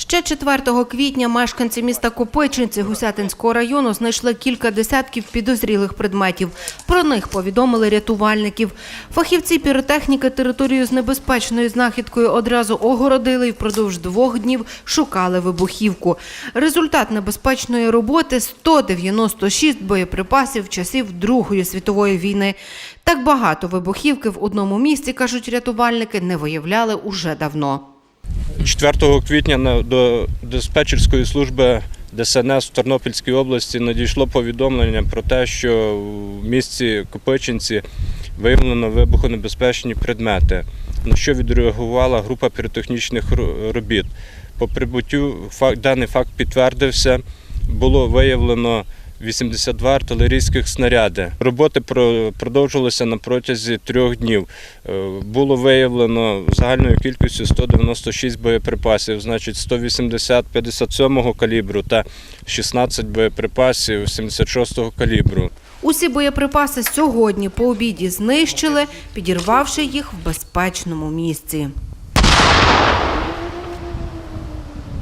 Ще 4 квітня мешканці міста Копичинці Гусятинського району знайшли кілька десятків підозрілих предметів. Про них повідомили рятувальників. Фахівці піротехніки територію з небезпечною знахідкою одразу огородили і впродовж двох днів шукали вибухівку. Результат небезпечної роботи – 196 боєприпасів часів Другої світової війни. Так багато вибухівки в одному місці, кажуть рятувальники, не виявляли уже давно. 4 квітня до диспетчерської служби ДСНС в Тернопільській області надійшло повідомлення про те, що в місті Копичинці виявлено вибухонебезпечні предмети, на що відреагувала група піротехнічних робіт. По прибуттю даний факт підтвердився. Було виявлено 82 артилерійських снаряди. Роботи про- продовжувалися на протязі трьох днів. Е, Було виявлено загальною кількістю 196 боєприпасів, значить 180 57-го калібру та 16 боєприпасів 76-го калібру. Усі боєприпаси сьогодні по обіді знищили, підірвавши їх в безпечному місці.